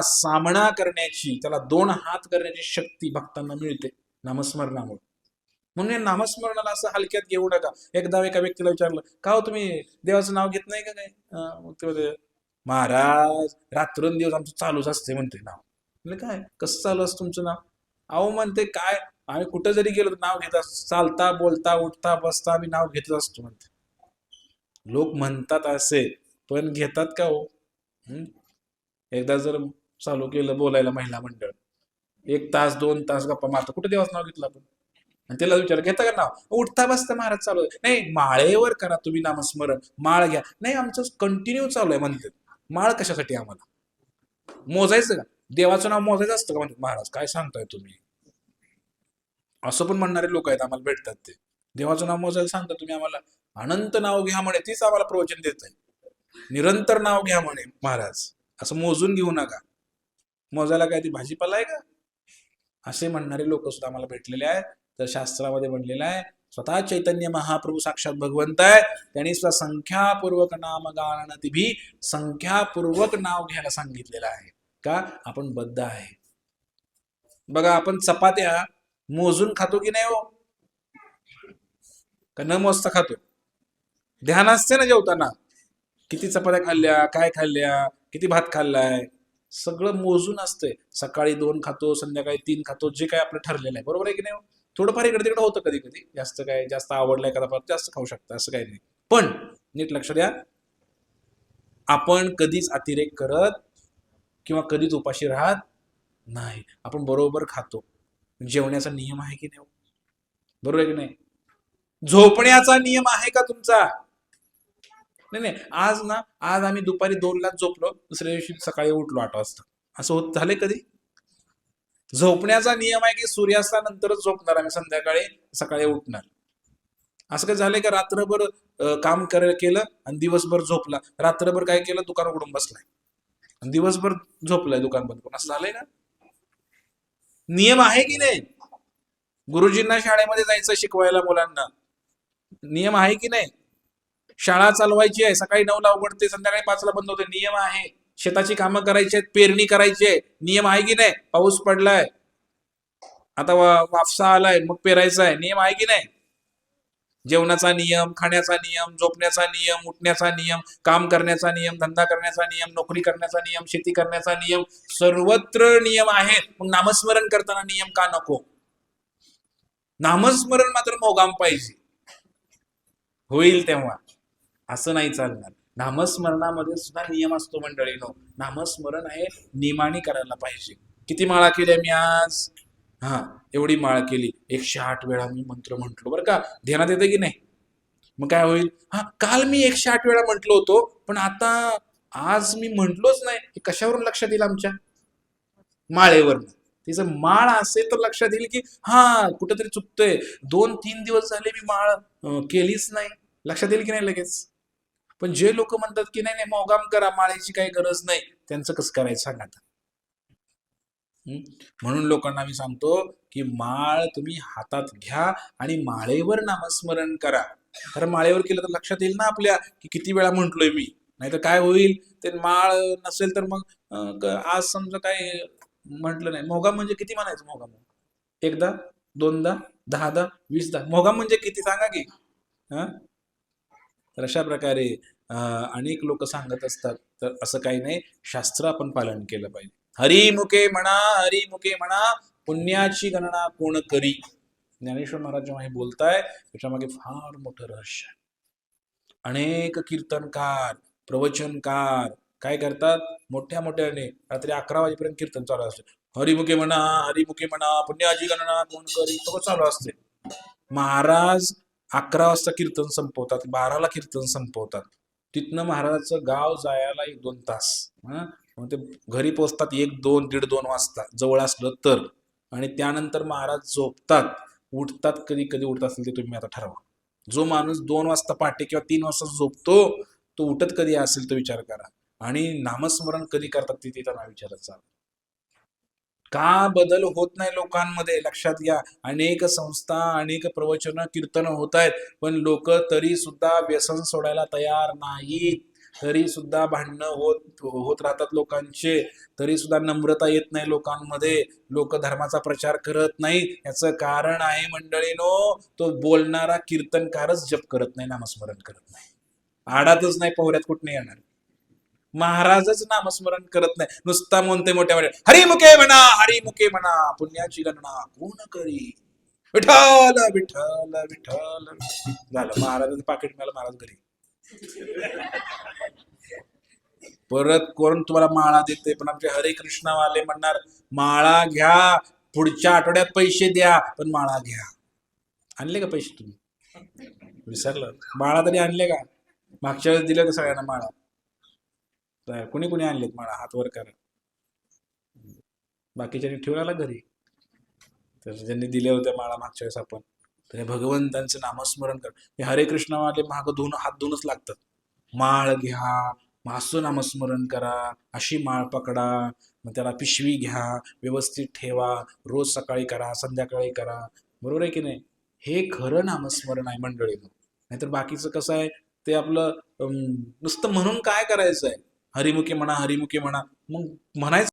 सामना करण्याची त्याला दोन हात करण्याची शक्ती भक्तांना मिळते नामस्मरणामुळे. म्हणून या नामस्मरणाला असं हलक्यात घेऊ नका. एकदा एका व्यक्तीला विचारलं का हो तुम्ही देवाचं नाव घेत नाही का काय? ते म्हणते, महाराज रात्रंदिवस आमचं चालूच असते म्हणते नाव. म्हणजे काय? कसं चालू असतं तुमचं नाव? अहो म्हणते काय? आम्ही कुठं जरी गेलो तर नाव घेत असतो. चालता बोलता उठता बसता आम्ही नाव घेतच असतो म्हणते. लोक म्हणतात असे पण घेतात का हो? एकदा जर चालू केलं बोलायला महिला मंडळ. एक तास दोन तास गप्पा मारतो. कुठे देवाचं नाव घेतलं आपण? आणि त्याला विचार घेता का नाव? उठता बसता महाराज चालू आहे. नाही माळेवर करा तुम्ही नामस्मरण. माळ घ्या. नाही आमचं कंटिन्यू चालू आहे म्हणतात. माळ कशासाठी आम्हाला? मोजायचं का? देवाचं नाव मोजायचं असतं का म्हणतात? महाराज काय सांगताय तुम्ही? असं पण म्हणणारे लोक आहेत आम्हाला भेटतात ते. देवाचं नाव मोजायला सांगता तुम्ही आम्हाला? अनंत नाव घ्या म्हणे तीच आम्हाला प्रवचन देत आहे निरंतर नाव घ्या म्हणे महाराज. असं मोजून घेऊ नका. मोजायला काय ती भाजीपाला आहे का? असे म्हणणारे लोक सुद्धा आम्हाला भेटलेले आहेत. तर शास्त्रामध्ये म्हणलेलं आहे. स्वतः चैतन्य महाप्रभू साक्षात भगवंत आहे. त्यांनी सुद्धा संख्यापूर्वक नाम गाणं भी संख्यापूर्वक नाव घ्यायला सांगितलेलं आहे. का? आपण बद्ध आहे. बघा आपण चपात्या मोजून खातो की नाही हो? का न मोजता खातो ध्यान असते ना जेवताना. किती चपात्या खाल्ल्या काय खाल्ल्या किती भात खाल्लाय? सगळं मोजून असतंय. सकाळी दोन खातो संध्याकाळी तीन खातो जे काय आपलं ठरलेलं आहे. बरोबर आहे की नाही हो? थोडंफार इकडे तिकडे होतं कधी कधी. जास्त काय जास्त आवडलं एखादा पदार्थ जास्त खाऊ शकता. असं काही नाही. पण नीट लक्ष द्या आपण कधीच अतिरेक करत किंवा कधीच उपाशी राहत नाही. आपण बरोबर खातो. जेवण्याचा नियम आहे की नाही हो? बरोबर आहे की नाही? झोपण्याचा नियम आहे का तुमचा? नाही नाही. आज ना आज आम्ही दुपारी दोनलाच झोपलो दुसऱ्या दिवशी सकाळी उठलो आठ वाजता. असं होत झाले कधी? झोपण्याचा नियम आहे की सूर्यास्तानंतरच झोपणार आम्ही संध्याकाळी सकाळी उठणार. असं काय झालंय का? रात्रभर काम कर केलं आणि दिवसभर झोपला. रात्रभर काय केलं? दुकान उघडून बसलाय. आणि दिवसभर झोपलाय दुकान बंद करून. असं झालंय ना? नियम आहे की नाही? गुरुजींना शाळेमध्ये जायचं शिकवायला मुलांना. नियम आहे की नाही? शाळा चालवायची आहे सकाळी नऊला उघडते संध्याकाळी पाचला बंद होते. नियम आहे. शेताची कामं करायची आहेत पेरणी करायची आहे. नियम आहे की नाही? पाऊस पडलाय. आता वा- वापसा आलाय मग पेरायचा आहे. नियम आहे की नाही? जेवणाचा नियम खाण्याचा नियम झोपण्याचा नियम उठण्याचा नियम काम करण्याचा नियम धंदा करण्याचा नियम नोकरी करण्याचा नियम शेती करण्याचा नियम सर्वत्र नियम आहेत. मग नामस्मरण करताना नियम का नको? नामस्मरण मात्र मोगाम पाहिजे. होईल तेव्हा. असं नाही चालणार. नामस्मरणामध्ये सुद्धा नियम असतो मंडळीनो. नामस्मरण आहे नियमाने करायला पाहिजे. किती माळा केल्या मी आज? हा एवढी माळ केली. एकशे आठ वेळा मी मंत्र म्हंटलो बरं का. ध्यानात येतं की नाही? मग काय होईल? हा काल मी एकशे आठ वेळा म्हंटलो होतो पण आता आज मी म्हंटलोच नाही. हे कशावरून लक्षात येईल आमच्या? माळेवर तिचं माळ असेल तर लक्षात येईल की हा कुठंतरी चुकतंय. दोन तीन दिवस झाले मी माळ केलीच नाही. लक्षात येईल की नाही लगेच? पण जे लोक म्हणतात की नाही नाही मोगाम करा माळेची काही गरज नाही. त्यांचं कसं करायचं सांगा आता. म्हणून लोकांना मी सांगतो की माळ तुम्ही हातात घ्या आणि माळेवर नामस्मरण करा. कारण माळेवर केलं तर लक्षात येईल ना आपल्या की किती वेळा म्हंटलोय मी. नाहीतर काय होईल? ते माळ नसेल तर मग आज समजा काय म्हटलं नाही. मोगाम म्हणजे किती म्हणायचं मोगाम? एकदा दोनदा दहादा वीसदा. मोगाम म्हणजे किती? सांगा की. हा? तर अशा प्रकारे अनेक लोक सांगत असतात. तर असं काही नाही शास्त्र आपण पालन केलं पाहिजे. हरिमुखे म्हणा हरिमुखे म्हणा पुण्याची गणना कोण करी? ज्ञानेश्वर महाराज जेव्हा हे बोलताय त्याच्यामागे फार मोठं रहस्य आहे. अनेक कीर्तनकार प्रवचनकार काय करतात? मोठ्या मोठ्याने रात्री अकरा वाजेपर्यंत कीर्तन चालू असते. हरिमुखे म्हणा हरिमुखे म्हणा पुण्याची गणना कोण करी? तो चालू असते. महाराज अकरा वाजता कीर्तन संपवतात बाराला कीर्तन संपवतात. तिथनं महाराजाचं गाव जायला एक दोन तास. हां? मग ते घरी पोचतात एक दोन दीड दोन वाजता. जवळ असलं तर. आणि त्यानंतर महाराज झोपतात. उठतात कधी कधी उठत असेल ते तुम्ही आता ठरवा. जो माणूस दोन वाजता पहाटे किंवा तीन वाजता झोपतो तो उठत कधी असेल तो विचार करा. आणि नामस्मरण कधी करतात ते त्यांना विचारत का बदल होत नाही लोकांमध्ये? लक्षात घ्या. अनेक संस्था अनेक प्रवचन कीर्तन होत आहेत पण लोक तरी सुद्धा व्यसन सोडायला तयार नाहीत. तरी सुद्धा भांडणं होत होत राहतात लोकांचे. तरी सुद्धा नम्रता येत नाही लोकांमध्ये. लोक धर्माचा प्रचार करत नाही याचं कारण आहे मंडळीनो तो बोलणारा कीर्तनकारच जप करत नाही नामस्मरण करत नाही. आडातच नाही पोहऱ्यात कुठे येणार? महाराजच नामस्मरण करत नाही. नुसता म्हणते मोठ्या मोठ्या हरिमुखे म्हणा हरिमुखे म्हणा पुण्याची गणना कोण करी? विठ्ठल विठ्ठल विठ्ठल. झालं महाराजाचं पाकिट मिळालं महाराज घरी. परत कोण तुम्हाला माळा देते? पण आमचे हरे कृष्णवाले म्हणणार माळा घ्या पुढच्या आठवड्यात पैसे द्या पण माळा घ्या. आणले का पैसे तुम्ही? विसरलं. माळा तरी आणले का? मागच्या वेळेस दिलं का सगळ्यांना माळा. तर कुणी कुणी आणलेत माळा हातवर करा. बाकीच्यानी ठेवला घरी. तर ज्यांनी दिल्या होत्या माळा मागच्या वेळेस आपण. तर हे भगवंतांचं नामस्मरण कर. हे हरे कृष्णवाले महाग धुवून हात धुवूनच लागतात. माळ घ्या मासू नामस्मरण करा अशी माळ पकडा मग त्याला पिशवी घ्या व्यवस्थित ठेवा रोज सकाळी करा संध्याकाळी करा. बरोबर आहे की नाही? हे खरं नामस्मरण आहे मंडळीनं. नाहीतर बाकीचं कसं आहे? ते आपलं अं, नुसतं म्हणून काय करायचं आहे हरिमुखी म्हणा हरिमुखी म्हणा. मग म्हणायचं